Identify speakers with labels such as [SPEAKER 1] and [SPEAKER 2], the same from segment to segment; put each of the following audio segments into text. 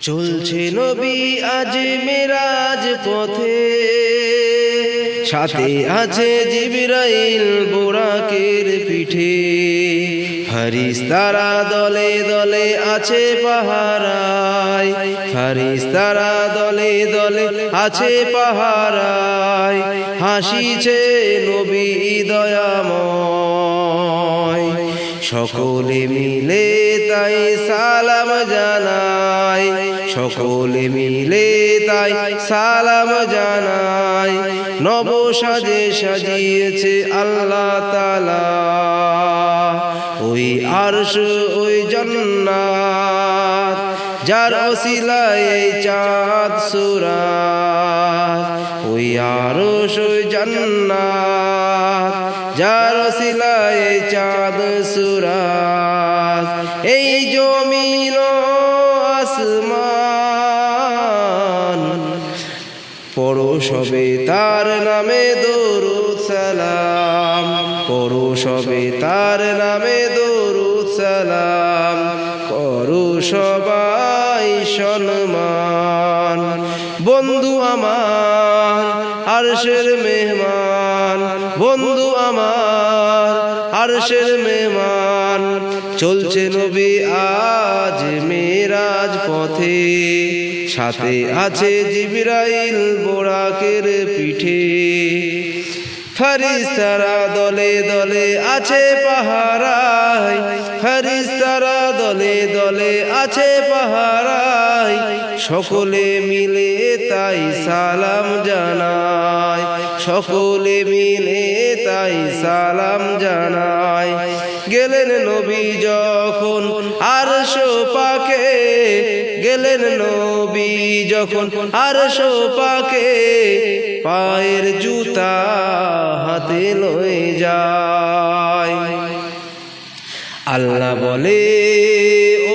[SPEAKER 1] চলছে নবী আজ মেরাজ পথে। সাথে আছে জিবরাইল বোরাকের পিঠে। হারিস তারা দলে দলে আছে পাহারায়। হারিস তারা দলে দলে আছে পাহারায়। হাসিছে নবী দয়াময়। সকলে মিলে তাই সালাম জানাই। সকলে মিলে তাই সালাম জানাই। নব সাজে সাজিয়েছে আল্লাহ তালা ওই আরশ, ওই জন্নাত, যার অসিলায় চাঁদ সুরাত। ওই আরশ, ওই জন্নাত যার এই চাঁদ সুরাত এই জমিন আসমান, পড়ো সবে তার নামে দরুদ সালাম। পড়ো সবে তার নামে দরুদ সালাম। করো সবাই সম্মান। বন্ধু আমার, আরশের মেহমান বন্ধু আমার, আরশের মেহমান। চলছে নবী আজ মেরাজ পথে। সাথে আছে জিবরাইল বোরাকের পিঠে। ফারিস্তারা দলে দলে আছে পাহারায়। ফারিস্তারা দলে দলে আছে পাহারায়। সকলে মিলে তাই সালাম জানায় সকলে মিলে তাই সালাম জানায় গেলেন নবী যখন আর পাকে, গেলেন নবী যখন আর পাকে, পায়ের জুতা হাতে লয়ে যায়। আল্লাহ বলে,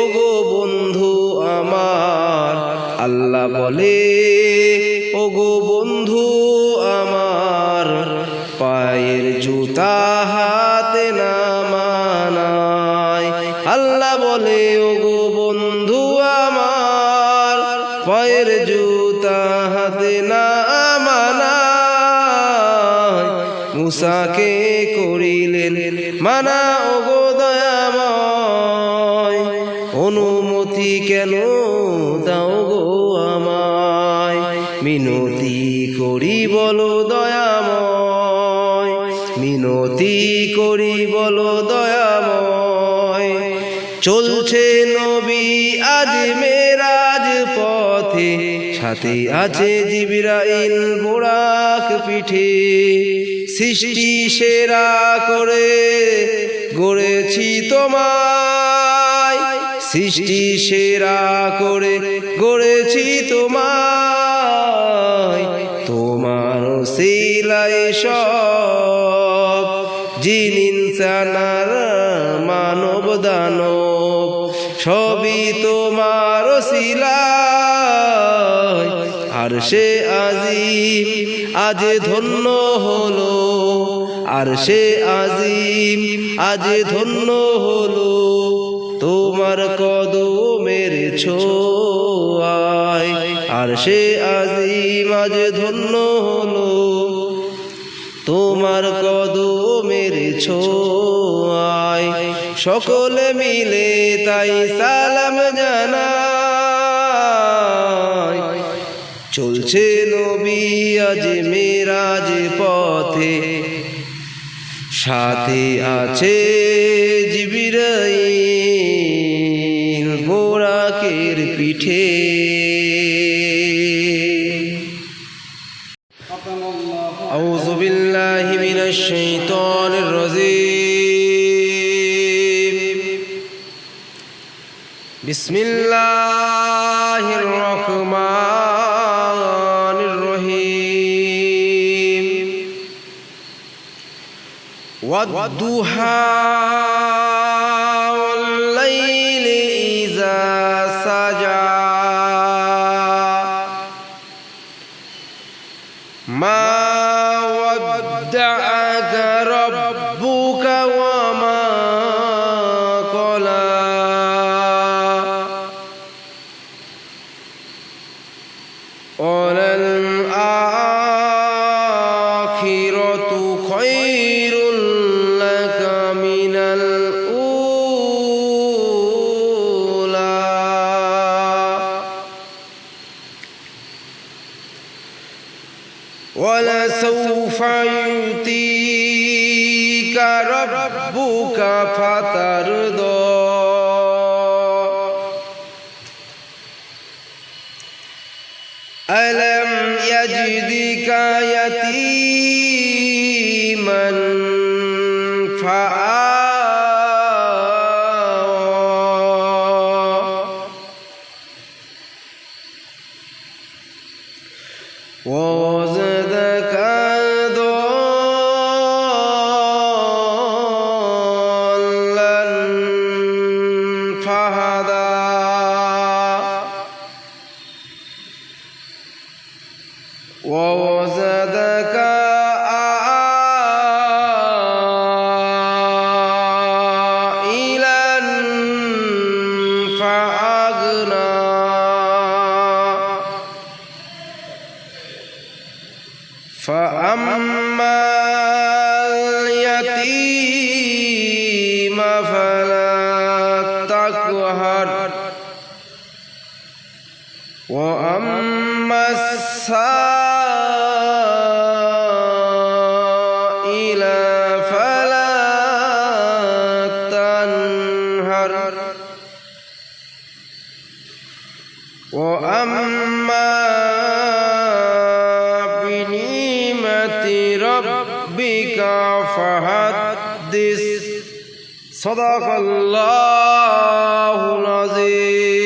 [SPEAKER 1] ওগো বন্ধু আমার আল্লাহ বলে, ওগো বন্ধু আমার, পায়ের জুতা হাতে না মানায়। আল্লাহ বলে, ওগো বন্ধু আমার, পায়ের জুতা হাতে না মানায়। মুসাকে করিলেন, মানা, ওগো দয়াময়, অনুমতি কেন করি বলো দয়াময়, মিনতি করি বলো দয়াময়। চলছে নবী আজ মেরাজ পথে, সাথে আছে জিবরাইল বোরাক পিঠে। সৃষ্টি সেরা করে গড়েছি তোমায়, সৃষ্টি সেরা করে গড়েছি তোমায়। তোমার শিলাই সব, জিন মানব দানব, সবই তোমার শিলাই আর সে আজিম, আজ ধন্য হলো। আর সে আজিম, আজ ধন্য হলো। তোমার কদমের ছোয়ায় আর সে আজিম আজ ধন্য হলো। তোমার কদমের ছোয়ায় সকলে মিলে তাই সালাম জানাই চলছে নবী আজ মেরাজ পথে। সাথে আছে জিবিরাইল বোরাকের পিঠে। بسم الله الرحمن الرحيم. والضحى والليل إذا سجى. ما ودعك ربك وللآخرة خير لك من الأولى ولسوف يؤتيك ربك فترضى ألم يجدك يتيما فآوى ربك فحدث صدق الله العظيم